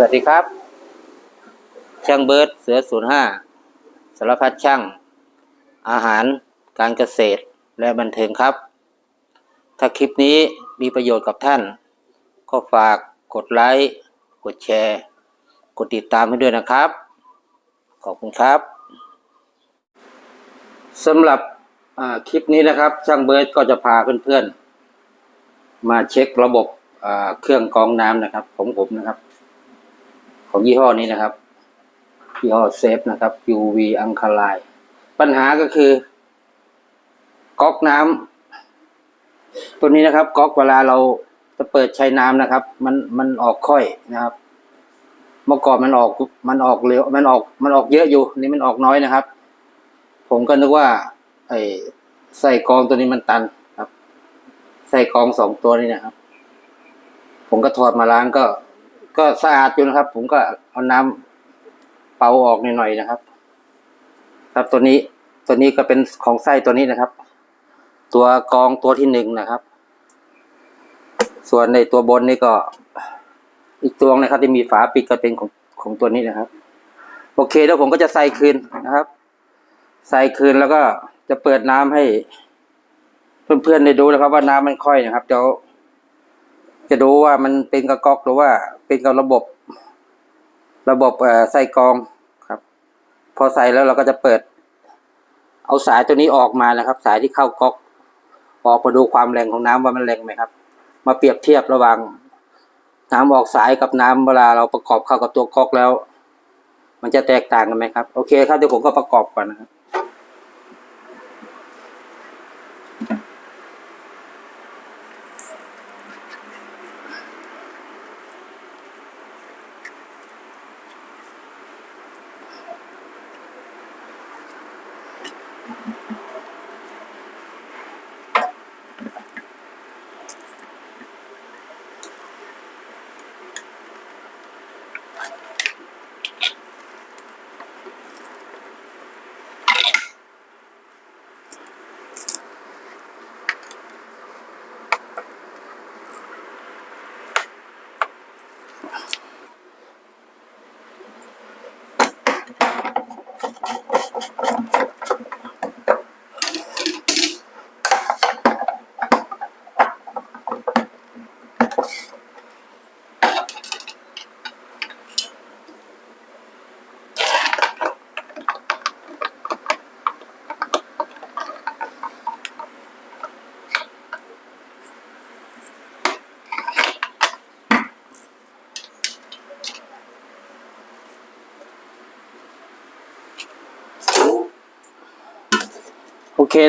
สวัสดีครับ ช่างเบิร์ดเสือศูนย์ห้าสารพัดช่าง อาหารการเกษตรและบันเทิงครับ ถ้าคลิปนี้มีประโยชน์กับท่าน ก็ฝากกดไลค์ กดแชร์ กดติดตามให้ด้วยนะครับ ขอบคุณครับสำหรับคลิปนี้นะครับ ช่างเบิร์ดก็จะพาเพื่อนๆ มาเช็คระบบเครื่องกรองน้ำนะครับ ของผมนะครับ ของยี่ห้อนี้นะครับยี่ห้อเซฟนะครับ UV อังคาไลปัญหาก็คือก๊อกน้ำตัวนี้นะครับก๊อกเวลาเราจะเปิดใช้น้ำนะครับ มันมันออกค่อยนะครับ เมื่อก่อนมันออกมันออกเร็วมันออกมันออกเยอะอยู่ นี่มันออกน้อยนะครับ ผมก็นึกว่า ไอใส่กองตัวนี้มันตันครับ ใส่กองสองตัวนี้นะครับ ผมก็ถอดมาล้างก็ ก็สะอาดอยู่นะครับ ผมก็เอาน้ำเป่าออกหน่อยๆนะครับ ครับตัวนี้ตัวนี้ก็เป็นของไส้ตัวนี้นะครับ ตัวกองตัวที่หนึ่งนะครับ ส่วนในตัวบนนี่ก็อีกตัวนะครับที่มีฝาปิดก็เป็นของของตัวนี้นะครับ โอเคแล้วผมก็จะใส่คืนนะครับ ใส่คืนแล้วก็จะเปิดน้ำให้ เพื่อนๆได้ดูนะครับ ว่าน้ำมันค่อยนะครับเดี๋ยว จะดูว่ามันเป็นกระก๊อกหรือว่าเป็นกับระบบ ระบบใส่กองครับ พอใส่แล้วเราก็จะเปิด เอาสายตัวนี้ออกมานะครับ สายที่เข้าก๊อก ออกมาดูความแรงของน้ำว่ามันแรงไหมครับ มาเปรียบเทียบระหว่างน้ำออกสายกับน้ำเวลาเราประกอบเข้ากับตัวก๊อกแล้ว มันจะแตกต่างกันไหมครับ โอเคครับเดี๋ยวผมก็ประกอบก่อนนะครับ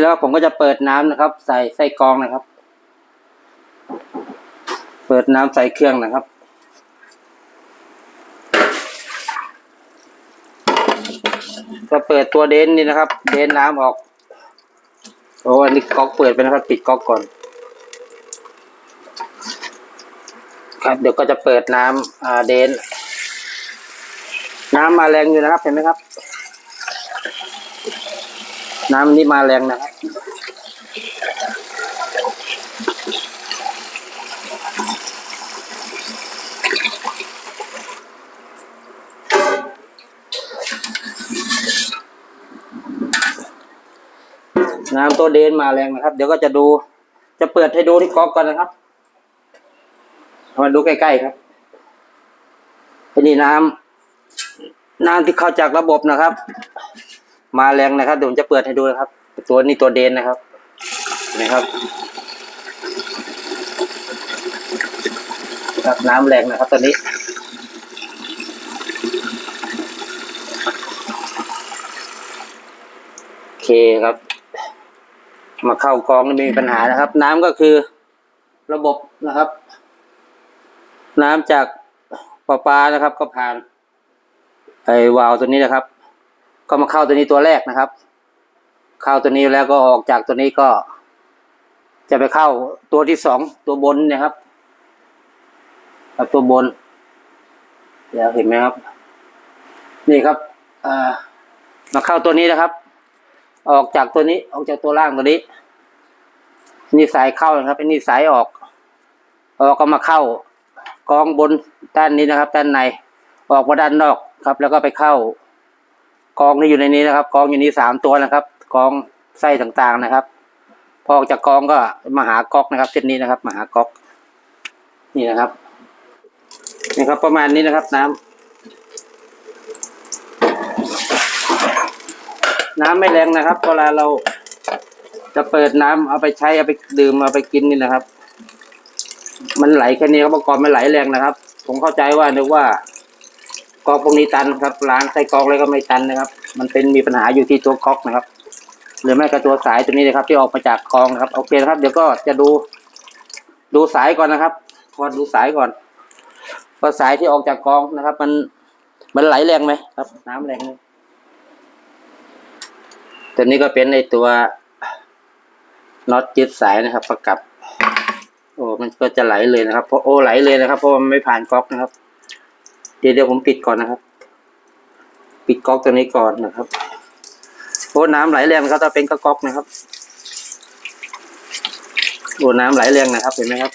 แล้วผมก็จะเปิดน้ำนะครับ ใส่ใส่กองนะครับ เปิดน้ำใส่เครื่องนะครับก็เปิดตัวเดนนี่นะครับ เดนน้ำออก โอ้อันนี้ก๊อกเปิดไปนะครับ ปิดก๊อกก่อน ครับ เดี๋ยวก็จะเปิดน้ำอ่าเดน น้ำมาแรงอยู่นะครับ เห็นไหมครับ น้ำนี่มาแรงนะครับน้ำตัวเดนมาแรงนะครับ เดี๋ยวก็จะดู จะเปิดให้ดูที่ก๊อกก่อนนะครับมาดูใกล้ๆครับอันนี้น้ำน้ำที่เข้าจากระบบนะครับ มาแรงนะครับเดี๋ยวผมจะเปิดให้ดูนะครับ ตัวนี้ตัวเดนนะครับนะครับครับน้ำแรงนะครับตอนนี้โอเคครับ มาเข้ากองไม่มีปัญหานะครับ น้ำก็คือระบบนะครับ น้ำจากประปานะครับ ก็ผ่านไอ้วาล์วตัวนี้นะครับ ก็มาเข้าตัวนี้ตัวแรกนะครับ เข้าตัวนี้แล้วก็ออกจากตัวนี้ก็ จะไปเข้าตัวที่สองตัวบนนะครับครับตัวบนเดี๋ยวเห็นไหมครับ นี่ครับมาเข้าตัวนี้นะครับ ออกจากตัวนี้ ออกจากตัวล่างตัวนี้ นี่สายเข้านะครับอันนี้สายออก ออกก็มาเข้ากองบนด้านนี้นะครับ ด้านใน ออกมาด้านนอกครับ แล้วก็ไปเข้า กองที่อยู่ในนี้นะครับ กองอยู่นี้สามตัวนะครับ กองไส้ต่างๆนะครับ พอออกจากกองก็มาหาก๊อกนะครับเส้นนี้นะครับมาหาก๊อก นี่นะครับนี่ครับประมาณนี้นะครับ น้ำน้ำไม่แรงนะครับเวลาเราจะเปิดน้ำเอาไปใช้เอาไปดื่มเอาไปกินนี่นะครับ มันไหลแค่นี้ครับเมื่อก่อนมันไหลแรงนะครับ ผมเข้าใจว่านึกว่า กอกพวกนี้ตันครับล้างไส้กรอกเลยก็ไม่ตันนะครับ มันเป็นมีปัญหาอยู่ที่ตัวก๊อกนะครับ หรือไม่ก็ตัวสายตัวนี้นะครับ ที่ออกมาจากกองครับโอเคนะครับ เดี๋ยวก็จะดู ดูสายก่อนนะครับพอดูสายก่อนว่าสายที่ออกจากกองนะครับ มันมันไหลแรงไหมครับ น้ำแรงไหมตัวนี้ก็เป็นในตัวน็อตยึดสายนะครับ ประกับ โอ้มันก็จะไหลเลยนะครับเพราะโอ้ไหลเลยนะครับเพราะมันไม่ผ่านก๊อกนะครับ เดี๋ยวเดี๋ยวผมปิดก่อนนะครับ ปิดก๊อกตัวนี้ก่อนนะครับโอ้น้ำไหลแรงครับถ้าเป็นก็ก๊อกนะครับโอ้น้ำไหลแรงนะครับ เห็นไหมครับ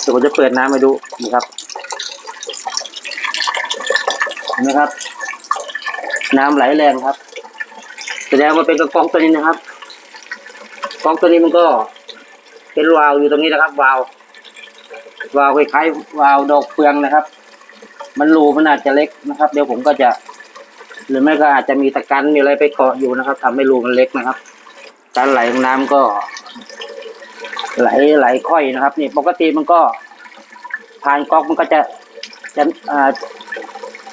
เดี๋ยวผมจะเปิดน้ำให้ดูนะครับเห็นไหมครับ น้ำไหลแรงครับแสดงว่าเป็นกระก๊อกตัวนี้นะครับก๊อกตัวนี้มันก็ เป็นวาล์วอยู่ตรงนี้นะครับ วาล์ววาล์วคล้ายๆวาล์วดอกเฟืองนะครับ มันรูมันอาจจะเล็กนะครับ เดี๋ยวผมก็จะ หรือไม่ก็อาจจะมีตะกันมีอะไรไปเกาะอยู่นะครับทำให้รูมันเล็กนะครับ การไหลของน้ำก็ ไหลไหลค่อยนะครับ นี่ปกติมันก็ผ่านก๊อกมันก็จะจะอ่า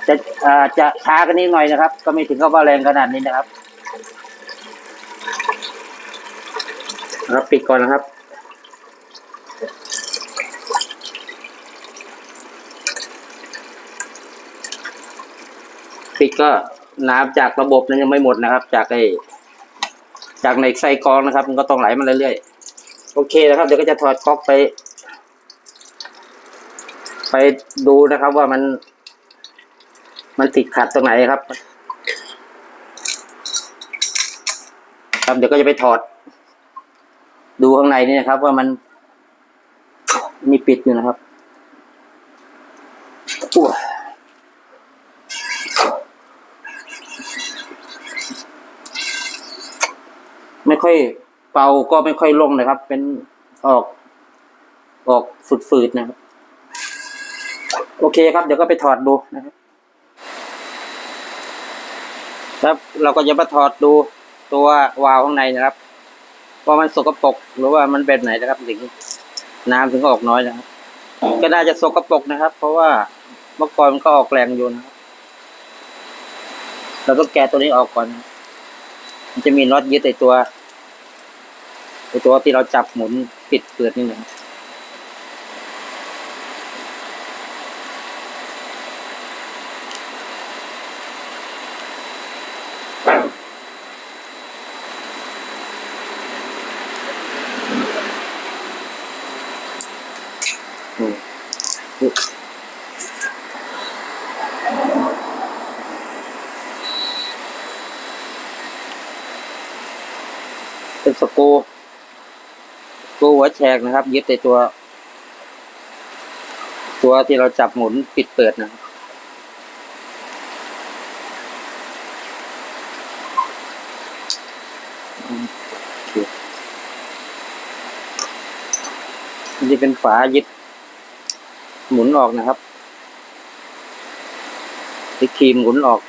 จะอ่าจะช้ากันนิดหน่อยนะครับ ก็ไม่ถึงกับว่าแรงขนาดนี้นะครับรับปิดก่อนนะครับ ปิดก็น้ำจากระบบนั้นยังไม่หมดนะครับ จากไอจากในไส้กรองนะครับ มันก็ต้องไหลมาเรื่อยๆโอเคนะครับเดี๋ยวก็จะถอดก๊อกไป ไปดูนะครับว่ามัน มันติดขัดตรงไหนครับ ครับเดี๋ยวก็จะไปถอด ดูข้างในนี่นะครับ ว่ามันมีปิดอยู่นะครับอ้ว ไม่ ค่อยเป่าก็ไม่ค่อยลงนะครับ เป็นออก ออกฝืดๆนะครับ โอเคครับ เดี๋ยวก็ไปถอดดูนะครับครับเราก็จะมาถอดดูตัววาล์วข้างในนะครับว่ามันสกปรกหรือว่ามันแบบไหนนะครับถึงน้ำถึงออกน้อยนะครับ ก็น่าจะสกปรกนะครับ เพราะว่าเมื่อก่อนมันก็ออกแรงอยู่นะครับเราต้องแกะตัวนี้ออกก่อน มันจะมีน็อตยึดในตัว ตัวที่เราจับหมุนปิดเปิดนี่นะครับอืมเป็นสกู รูสกรูหัวแฉกนะครับยึดในตัว ตัวที่เราจับหมุนปิดเปิดนะครับมันจะเป็นฝายึดหมุนออกนะครับที่ครีมหมุนออก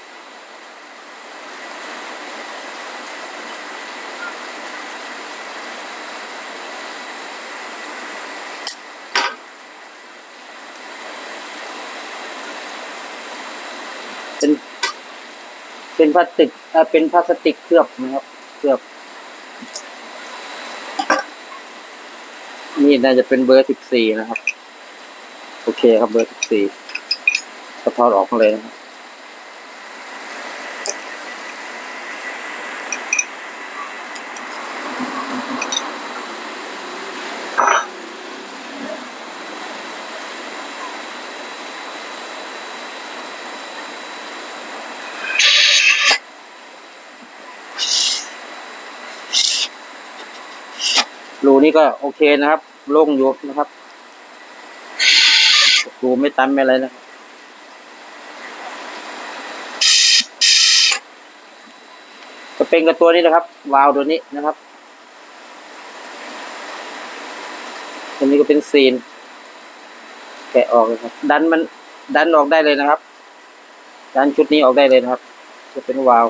เป็นพลาสติกเป็นพลาสติกเคลือบนะครับ เคลือบ นี่น่าจะเป็นเบอร์สิบสี่นะครับ โอเคครับเบอร์สิบสี่สะท้อนออกเลยนะครับ รูนี้ก็โอเคนะครับ โล่งอยู่นะครับรูไม่ตันไม่อะไรนะจะเป็นกับตัวนี้นะครับ วาลวตัวนี้นะครับตัวนี้ก็เป็นซีน แกะออกเลครับ ดันมันดันออกได้เลยนะครับ ดันชุดนี้ออกได้เลยนะครับ จะเป็นวาลว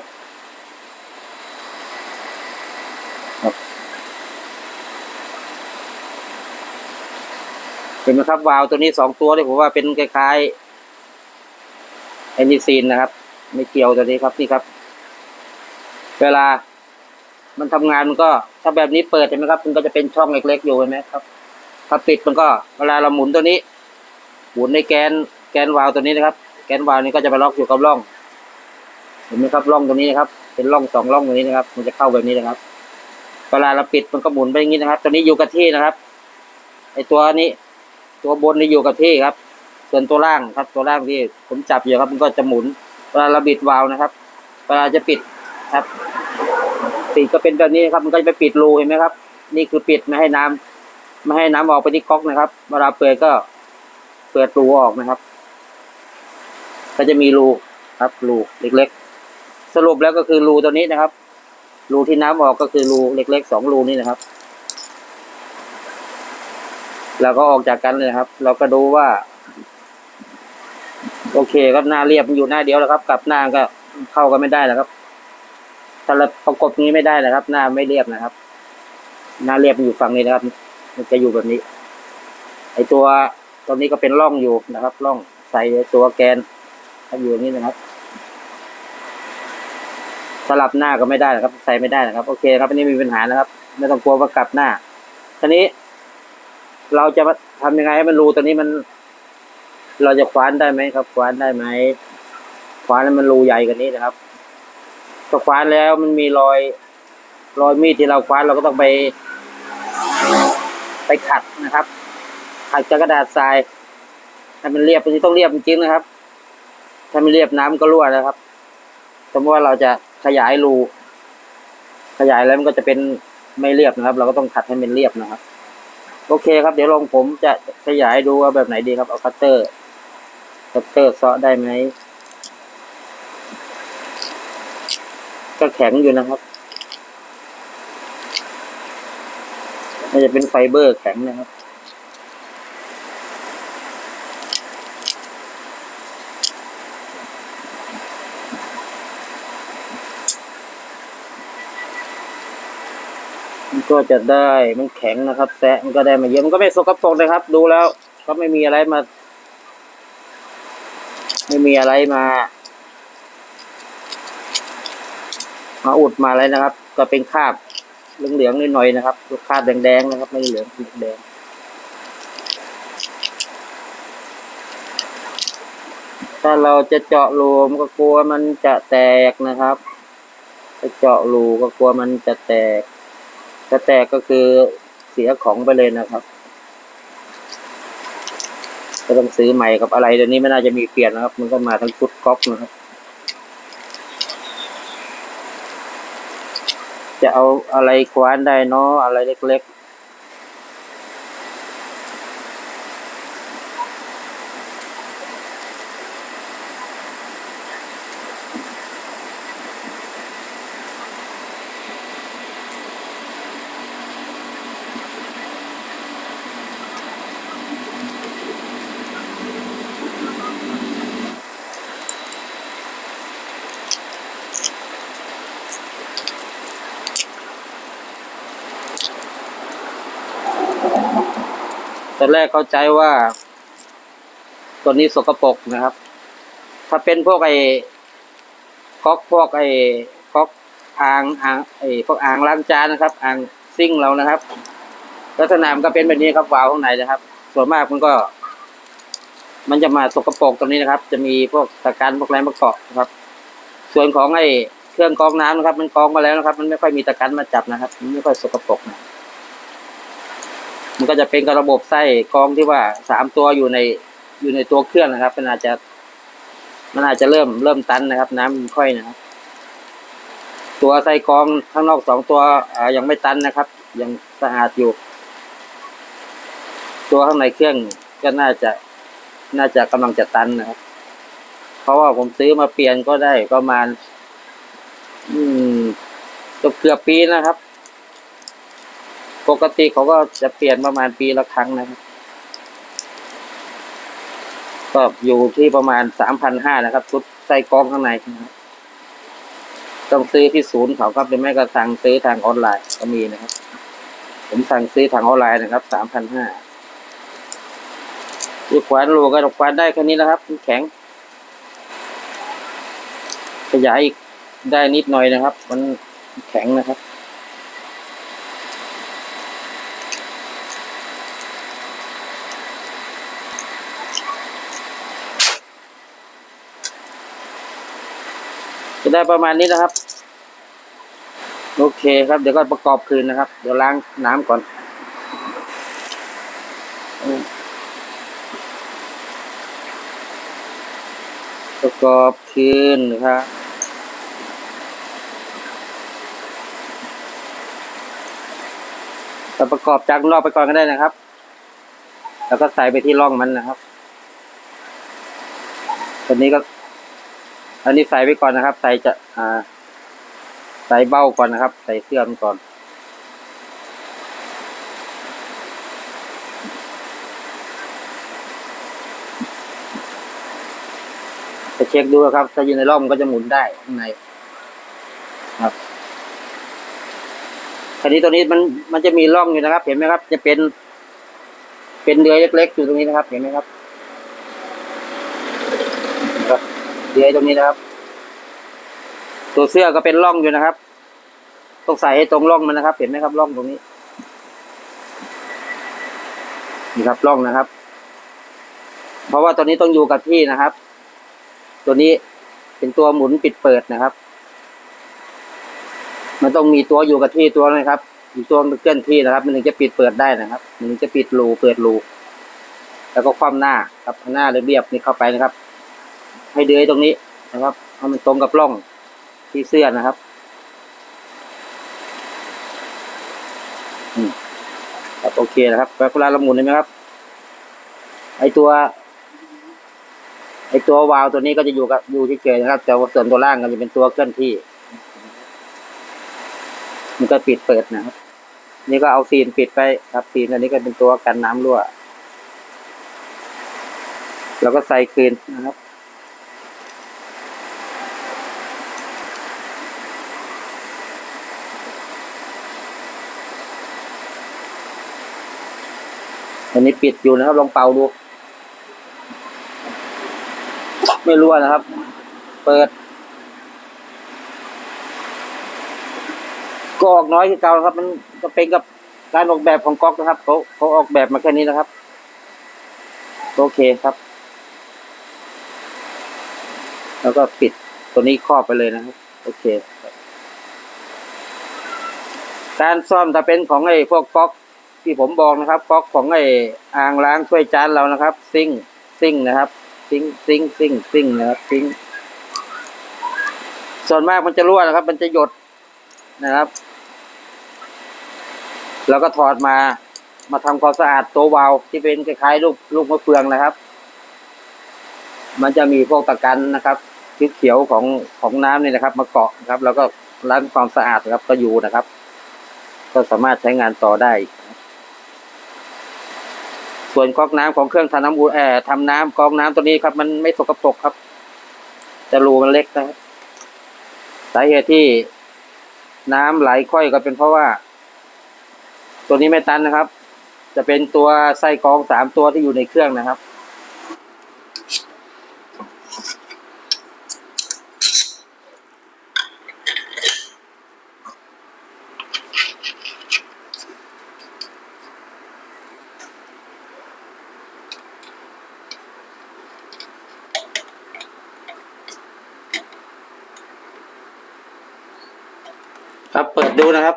เห็นไหมครับวาล์วตัวนี้สองตัวเนี่ยผมว่าเป็นคล้ายๆแอนนิซีนนะครับ ไม่เกี่ยวตัวนี้ครับนี่ครับ เวลา มันทำงานมันก็ ถ้าแบบนี้เปิดเห็นไหมครับ มันก็จะเป็นช่องเล็กๆอยู่เห็นไหมครับ ถ้าปิดมันก็เวลาเราหมุนตัวนี้ หมุนในแกนแกนวาล์วตัวนี้นะครับ แกนวาล์วนี้ก็จะไปล็อกอยู่กับร่อง เห็นไหมครับร่องตรงนี้นะครับ เป็นร่องสองร่องตรงนี้นะครับ มันจะเข้าแบบนี้นะครับ เวลาเราปิดมันก็หมุนไปอย่างนี้นะครับ ตัวนี้อยู่กับที่นะครับไอตัวนี้ ตัวบนนี่อยู่กับที่ครับ ส่วนตัวล่างครับตัวล่างที่ผมจับอยู่ครับมันก็จะหมุนเวลาเราบิดวาล์วนะครับเวลาจะปิดครับปิดก็เป็นแบบนี้นะครับ มันก็จะไปปิดรูเห็นไหมครับ นี่คือปิดไม่ให้น้ำไม่ให้น้ำออกไปที่ก๊อกนะครับ เวลาเปิดก็เปิดรูออกนะครับ ก็จะมีรูครับ รูเล็ก ๆ สรุปแล้วก็คือรูตัวนี้นะครับรูที่น้ำออกก็คือรูเล็กๆสองรูนี่นะครับ เราก็ออกจากกันเลยครับ เราก็ดูว่า โอเคครับหน้าเรียบมันอยู่หน้าเดียวแล้วครับ กลับหน้าก็เข้ากันไม่ได้แล้วครับถ้าเราประกบนี้ไม่ได้นะครับ หน้าไม่เรียบนะครับ หน้าเรียบมันอยู่ฝั่งนี้นะครับ มันจะอยู่แบบนี้ ไอตัวตัวนี้ก็เป็นร่องอยู่นะครับร่องใส่ตัวแกนอยู่อย่างนี้นะครับ สลับหน้าก็ไม่ได้นะครับ ใส่ไม่ได้นะครับ โอเคครับอันนี้มีปัญหานะครับ ไม่ต้องกลัวว่ากลับหน้าทีนี้ เราจะมาทำยังไงให้มันรูตัวนี้มัน เราจะคว้านได้ไหมครับ คว้านได้ไหมคว้านแล้วมันรูใหญ่กว่านี้นะครับถ้าคว้านแล้วมันมีรอยรอยมีดที่เราคว้านเราก็ต้องไป ไปขัดนะครับ ขัดจากกระดาษทรายให้มันเรียบอันต้องเรียบจริงนะครับ ถ้าไม่เรียบน้ำก็รั่วนะครับ สมมติว่าเราจะขยายรูขยายแล้วมันก็จะเป็นไม่เรียบนะครับ เราก็ต้องขัดให้มันเรียบนะครับ โอเคครับ เดี๋ยวลองผมจะขยายดูว่าแบบไหนดีครับ เอาคัตเตอร์ คัตเตอร์เซาะได้ไหม ก็แข็งอยู่นะครับมันจะเป็นไฟเบอร์แข็งนะครับ มันก็จะได้มันแข็งนะครับแซะมันก็ได้มาเยอะมันก็ไม่สกปรกนะครับ ดูแล้ว ก็ไม่มีอะไรมา ไม่มีอะไรมา มาอุดมาอะไรนะครับ ก็เป็นคราบเหลืองๆหน่อยนะครับคราบแดงๆนะครับ ไม่เหลืองแดงถ้าเราจะเจาะรูมก็กลัวมันจะแตกนะครับจะเจาะรูก็กลัวมันจะแตก ถ้าแตกก็คือเสียของไปเลยนะครับ ก็ต้องซื้อใหม่ครับอะไรเดี๋ยวนี้ไม่น่าจะมีเปลี่ยนนะครับ มันก็มาทั้งชุดก๊อกนะครับ จะเอาอะไรคว้านได้เนาะอะไรเล็ก ๆ ตอนแรกเข้าใจว่า ตัวนี้สกปรกนะครับ ถ้าเป็นพวกไอ้ก๊อกพวกไอ้ก๊อกอ่างอ่างไอ้พวกอ่างล้างจานนะครับ อ่างซิ่งเรานะครับ ลักษณะมันก็เป็นแบบนี้ครับวาล์วข้างในนะครับ ส่วนมากมันก็ มันจะมาสกปรกตรงนี้นะครับ จะมีพวกตะกันพวกอะไรมาเกาะนะครับ ส่วนของไอ้เครื่องกรองน้ำนะครับ มันกรองมาแล้วนะครับ มันไม่ค่อยมีตะกันมาจับนะครับ มันไม่ค่อยสกปรกนะ มันก็จะเป็นกระบบไส้กรองที่ว่าสามตัวอยู่ในอยู่ในตัวเครื่องนะครับ มันอาจจะ มันอาจจะเริ่มเริ่มตันนะครับ น้ำค่อยนะครับ ตัวไส้กรองข้างนอกสองตัวอ่ายังไม่ตันนะครับ ยังสะอาดอยู่ ตัวข้างในเครื่องก็น่าจะน่าจะกำลังจะตันนะครับ เพราะว่าผมซื้อมาเปลี่ยนก็ได้ประมาณ อืมกือบเกือบปีนะครับ ปกติเขาก็จะเปลี่ยนประมาณปีละครั้งนะครับ ก็อยู่ที่ประมาณสามพันห้านะครับ ชุดใส่กรองข้างในนะครับต้องซื้อที่ศูนย์เขาครับหรือไม่ก็สั่งซื้อทางออนไลน์ก็มีนะครับ ผมสั่งซื้อทางออนไลน์นะครับสามพันห้าที่ขวานโลก็ขวานได้แค่นี้นะครับแข็ง ขยายอีกได้นิดหน่อยนะครับ มันแข็งนะครับ ได้ประมาณนี้นะครับ โอเคครับ เดี๋ยวก็ประกอบคืนนะครับ เดี๋ยวล้างน้ำก่อนประกอบคืนนะครับแต่ประกอบจากนอกไปก่อนก็ได้นะครับ แล้วก็ใส่ไปที่ร่องมันนะครับ ตอนนี้ก็ อันนี้ใส่ไปก่อนนะครับ ใส่จะอ่าใส่เบ้าก่อนนะครับ ใส่เสื้อมันก่อนจะเช็คดูนะครับ ถ้าอยู่ในร่องมันก็จะหมุนได้ข้างในครับคันนี้ตัวนี้มันมันจะมีร่องอยู่นะครับ เห็นไหมครับ จะเป็น เป็นเดือยเล็กๆอยู่ตรงนี้นะครับ เห็นไหมครับ เดือยตรงนี้นะครับ ตัวเสื้อก็เป็นร่องอยู่นะครับ ต้องใส่ให้ตรงร่องมันนะครับ เห็นไหมครับร่องตรงนี้ นี่ครับร่องนะครับ เพราะว่าตัวนี้ต้องอยู่กับที่นะครับ ตัวนี้เป็นตัวหมุนปิดเปิดนะครับ มันต้องมีตัวอยู่กับที่ตัวนะครับอีกตัวมันเคลื่อนที่นะครับ มันถึงจะปิดเปิดได้นะครับ มันถึงจะปิดรูเปิดรูแล้วก็คว่ำหน้าครับหน้าเรียบๆนี่เข้าไปนะครับ ให้เดือยตรงนี้นะครับให้มันตรงกับร่องที่เสื้อนะครับอืมครับโอเคนะครับเวลาเราหมุนเห็นไหมครับ ไอตัวไอตัววาล์วตัวนี้ก็จะอยู่กับอยู่ที่เฉยๆนะครับ แต่ส่วนตัวล่างก็จะเป็นตัวเคลื่อนที่ มันก็ปิดเปิดนะครับ นี่ก็เอาซีนปิดไปครับซีนอันนี้ก็เป็นตัวกันน้ำรั่ว แล้วก็ใส่คืนนะครับ อันนี้ปิดอยู่นะครับ ลองเป่าดู ไม่รั่วนะครับ เปิด ก็ออกน้อยคือเก่านะครับ มันก็เป็นกับการออกแบบของก๊อกนะครับเขาเขาออกแบบมาแค่นี้นะครับ โอเคครับ แล้วก็ปิดตัวนี้ครอบไปเลยนะครับ โอเค การซ่อมถ้าเป็นของไอ้พวกก๊อก ที่ผมบอกนะครับก๊อกของไอ้อ่างล้างถ้วยจานเรานะครับ ซิงซิงนะครับ ซิงซิงซิงซิงนะครับซิงส่วนมากมันจะรั่วนะครับ มันจะหยดนะครับแล้วก็ถอดมามาทำความสะอาดตัววาล์วที่เป็นคล้ายๆลูกลูกมะเฟืองนะครับ มันจะมีพวกตะกันนะครับสีเขียวของของน้ำนี่นะครับ มาเกาะนะครับ แล้วก็ล้างความสะอาดนะครับก็อยู่นะครับ ก็สามารถใช้งานต่อได้ ส่วนก๊อกน้ำของเครื่องทำน้ำอุ่นแอร์ทำน้ำก๊อกน้ำตัวนี้ครับ มันไม่สกปรกครับ แต่รูมันเล็กนะครับสาเหตุที่น้ำไหลค่อยก็เป็นเพราะว่า ตัวนี้ไม่ตันนะครับ จะเป็นตัวไส้กรองสามตัวที่อยู่ในเครื่องนะครับ ดูนะครับ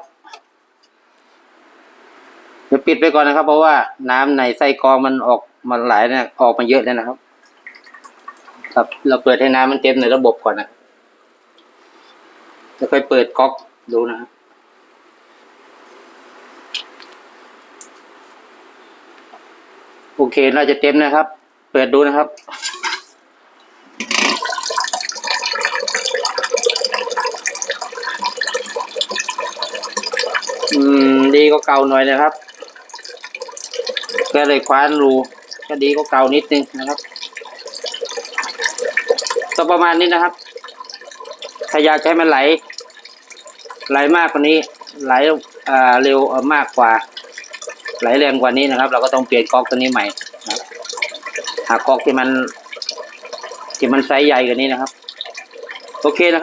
เดี๋ยวปิดไปก่อนนะครับ เพราะว่าน้ำในไส้กรองมันออกมาหลเนี่ยออกมาเยอะเลยนะครับ ครับ เราเปิดให้น้ำมันเต็มในระบบก่อนนะแล้วค่อยเปิดก๊อกดูนะครับโอเค น่าจะเต็มนะครับ เปิดดูนะครับ ค มันดี ก็เก่าหน่อยนะครับ ก็เลยคว้านรูก็ดีก็เก่านิดนึงนะครับก็ประมาณนี้นะครับ ถ้าอยากให้มันไหล ไหลมากกว่านี้ ไหลอ่าเร็วมากกว่า ไหลแรงกว่านี้นะครับ เราก็ต้องเปลี่ยนก๊อกตัวนี้ใหม่นะครับหาก๊อกที่มันที่มันไซส์ใหญ่กว่านี้นะครับ โอเคนะครับ